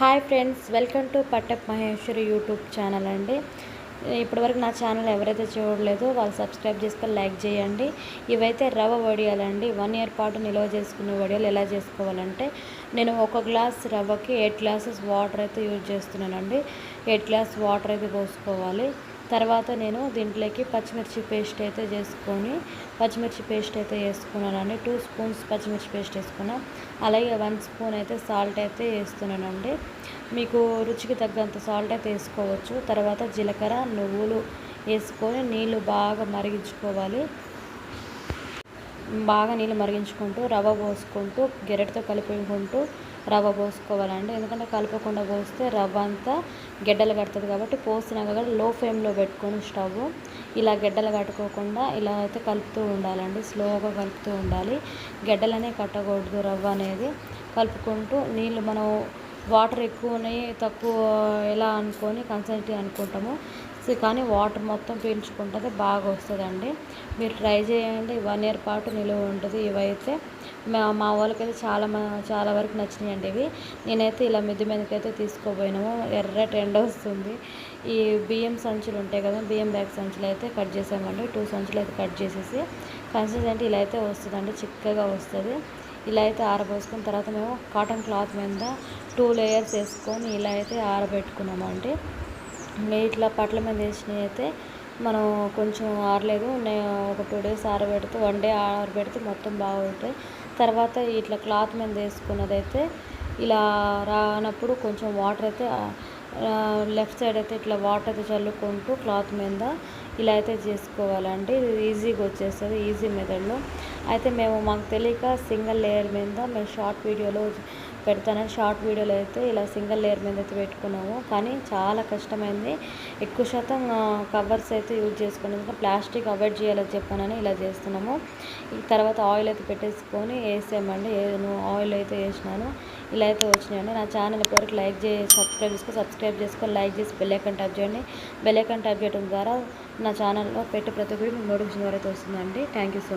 Hi friends welcome to పట్టప్ Maheshwari YouTube channel అండి. ఇప్పటివరకు నా ఛానల్ ఎవరైతే చూడలేదో వాళ్ళు సబ్స్క్రైబ్ చేసుకొని లైక్ చేయండి. ఇవైతే రవ వడియాలండి. వన్ ఇయర్ పాటు నిల్వ చేసుకునే వడియాలు ఎలా చేసుకోవాలంటే నేను ఒక గ్లాస్ రవ్వకి ఎయిట్ గ్లాసెస్ వాటర్ అయితే యూజ్ చేస్తున్నానండి. ఎయిట్ గ్లాస్ వాటర్ అయితే పోసుకోవాలి. తర్వాత నేను దీంట్లోకి పచ్చిమిర్చి పేస్ట్ అయితే చేసుకొని పచ్చిమిర్చి పేస్ట్ అయితే వేసుకున్నానండి. టూ స్పూన్స్ పచ్చిమిర్చి పేస్ట్ వేసుకున్నాను అలాగే వన్ స్పూన్ అయితే సాల్ట్ అయితే వేస్తున్నానండి. మీకు రుచికి తగ్గంత సాల్ట్ అయితే వేసుకోవచ్చు. తర్వాత జీలకర్ర నువ్వులు వేసుకొని నీళ్ళు బాగా మరిగించుకోవాలి. బాగా నీళ్ళు మరిగించుకుంటూ రవ్వ పోసుకుంటూ గెరటితో కలుపుకుంటూ రవ్వ పోసుకోవాలండి. ఎందుకంటే కలపకుండా పోస్తే రవ్వ అంతా గెడ్డలు కడుతుంది కాబట్టి పోసినాక కూడా లో ఫ్లేమ్లో పెట్టుకొని స్టవ్ ఇలా గెడ్డలు కట్టుకోకుండా ఇలా అయితే కలుపుతూ ఉండాలండి. స్లోగా కలుపుతూ ఉండాలి. గెడ్డలనే కట్టకూడదు రవ్వ అనేది. కలుపుకుంటూ నీళ్ళు మనం వాటర్ ఎక్కువ ఉన్నాయి తక్కువ ఎలా అనుకొని కన్సల్టీ అనుకుంటాము కానీ వాటర్ మొత్తం పీల్చుకుంటుంది బాగా వస్తుందండి మీరు ట్రై చేయండి వన్ ఇయర్ పాటు నిలువ ఉంటుంది ఇవైతే. మా మా వాళ్ళకైతే చాలా చాలా వరకు నచ్చినాయండి ఇవి. నేనైతే ఇలా మిద్ది మీదకైతే అయితే తీసుకోపోయినాము ఎర్ర టెండ వస్తుంది. ఈ బియ్యం సంచులు ఉంటాయి కదా బియ్యం బ్యాగ్ సంచులు అయితే కట్ చేసామండి. టూ సంచులు అయితే కట్ చేసేసి కన్సిస్టెంట్ ఇలా అయితే వస్తుందండి చిక్కగా వస్తుంది. ఇలా అయితే ఆరబోసుకున్న తర్వాత మేము కాటన్ క్లాత్ మీద టూ లేయర్స్ వేసుకొని ఇలా అయితే ఆరబెట్టుకున్నామండి. ఇట్లా పట్ల మీద వేసినవి అయితే మనం కొంచెం ఆరలేదు ఒక టూ డేస్ ఆరబెడితే వన్ డే ఆరబెడితే మొత్తం బాగుంటాయి. తర్వాత ఇట్లా క్లాత్ మీద వేసుకున్నదైతే ఇలా రానప్పుడు కొంచెం వాటర్ అయితే లెఫ్ట్ సైడ్ అయితే ఇట్లా వాటర్ అయితే చల్లుకుంటూ క్లాత్ మీద ఇలా అయితే చేసుకోవాలండి. ఈజీగా వచ్చేస్తుంది ఈజీ మెథడ్లో. అయితే మేము మాకు తెలియక సింగిల్ లేయర్ మీద మేము షార్ట్ వీడియోలో పెడతానని షార్ట్ వీడియోలో అయితే ఇలా సింగిల్ లేయర్ మీద అయితే పెట్టుకున్నాము. కానీ చాలా కష్టమైంది. ఎక్కువ శాతం కవర్స్ అయితే యూజ్ చేసుకున్నాం ప్లాస్టిక్ అవాయిడ్ చేయాలని చెప్పానని ఇలా చేస్తున్నాము. ఈ తర్వాత ఆయిల్ అయితే పెట్టేసుకొని వేసామండి నేను ఆయిల్ అయితే వేసినాను. ఇలా అయితే వచ్చినాయండి. నా ఛానల్ ఇప్పటివరకు లైక్ చేసి సబ్స్క్రైబ్ చేసుకొని సబ్స్క్రైబ్ చేసుకొని లైక్ చేసి బెల్లైకన్ టైప్ చేయండి. బెల్లైకన్ టైప్ చేయడం ద్వారా నా ఛానల్లో పెట్టే ప్రతి ఒక్కరికి నోటిఫికేషన్ ద్వారా అయితే వస్తుందండి. Thank you so much